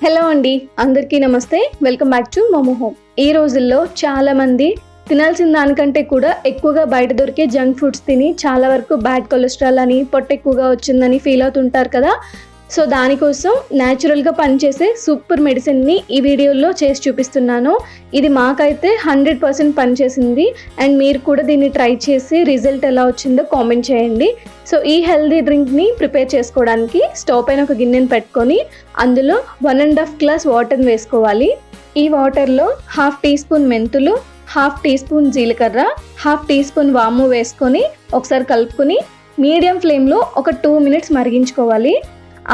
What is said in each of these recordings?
Hello అండి అందరికీ నమస్తే. Welcome back to Momo Home. ఈ రోజుల్లో చాలా మంది తినాల్సిన దానికంటే కూడా ఎక్కువగా బయట దొరికే జంక్ ఫుడ్స్ తిని చాలా వరకు బ్యాడ్ కొలెస్ట్రాల్ అని పొట్ట ఎక్కువగా వచ్చిందని ఫీల్ అవుతుంటారు కదా. సో దానికోసం న్యాచురల్గా పనిచేసే సూపర్ మెడిసిన్ని ఈ వీడియోలో చేసి చూపిస్తున్నాను. ఇది మాకైతే హండ్రెడ్ పర్సెంట్ పనిచేసింది. అండ్ మీరు కూడా దీన్ని ట్రై చేసి రిజల్ట్ ఎలా వచ్చిందో కామెంట్ చేయండి. సో ఈ హెల్దీ డ్రింక్ని ప్రిపేర్ చేసుకోవడానికి స్టవ్ పైన ఒక గిన్నెను పెట్టుకొని అందులో వన్ అండ్ హాఫ్ గ్లాస్ వాటర్ని వేసుకోవాలి. ఈ వాటర్లో హాఫ్ టీ స్పూన్ మెంతులు హాఫ్ టీ స్పూన్ జీలకర్ర హాఫ్ టీ స్పూన్ వాము వేసుకొని ఒకసారి కలుపుకొని మీడియం ఫ్లేమ్లో ఒక టూ మినిట్స్ మరిగించుకోవాలి.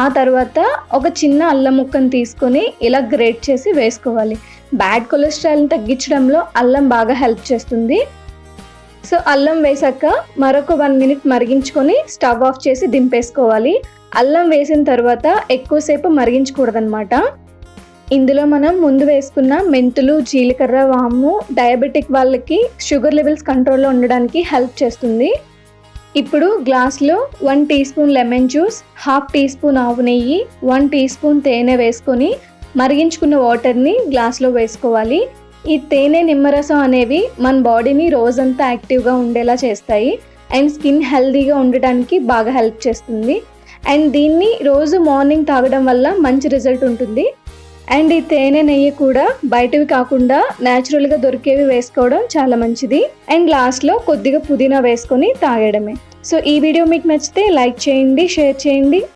ఆ తర్వాత ఒక చిన్న అల్లం ముక్కను తీసుకొని ఇలా గ్రేట్ చేసి వేసుకోవాలి. బ్యాడ్ కొలెస్ట్రాల్ని తగ్గించడంలో అల్లం బాగా హెల్ప్ చేస్తుంది. సో అల్లం వేసాక మరొక వన్ మినిట్ మరిగించుకొని స్టవ్ ఆఫ్ చేసి దింపేసుకోవాలి. అల్లం వేసిన తర్వాత ఎక్కువసేపు మరిగించకూడదనమాట ఇందులో మనం ముందు వేసుకున్న మెంతులు జీలకర్ర వాము డయాబెటిక్ వాళ్ళకి షుగర్ లెవెల్స్ కంట్రోల్లో ఉండడానికి హెల్ప్ చేస్తుంది. ఇప్పుడు గ్లాస్లో one teaspoon lemon juice half teaspoon ఆవు నెయ్యి వన్ టీ స్పూన్ తేనె వేసుకొని మరిగించుకున్న వాటర్ని గ్లాస్లో వేసుకోవాలి. ఈ తేనె నిమ్మరసం అనేవి మన బాడీని రోజంతా యాక్టివ్గా ఉండేలా చేస్తాయి. అండ్ స్కిన్ హెల్దీగా ఉండటానికి బాగా హెల్ప్ చేస్తుంది. అండ్ దీన్ని రోజు మార్నింగ్ తాగడం వల్ల మంచి రిజల్ట్ ఉంటుంది. అండ్ ఈ తేనె నెయ్యి కూడా బయటవి కాకుండా న్యాచురల్గా దొరికేవి వేసుకోవడం చాలా మంచిది. అండ్ లాస్ట్లో కొద్దిగా పుదీనా వేసుకొని తాగడమే. సో ఈ వీడియో మీకు నచ్చితే లైక్ చేయండి షేర్ చేయండి.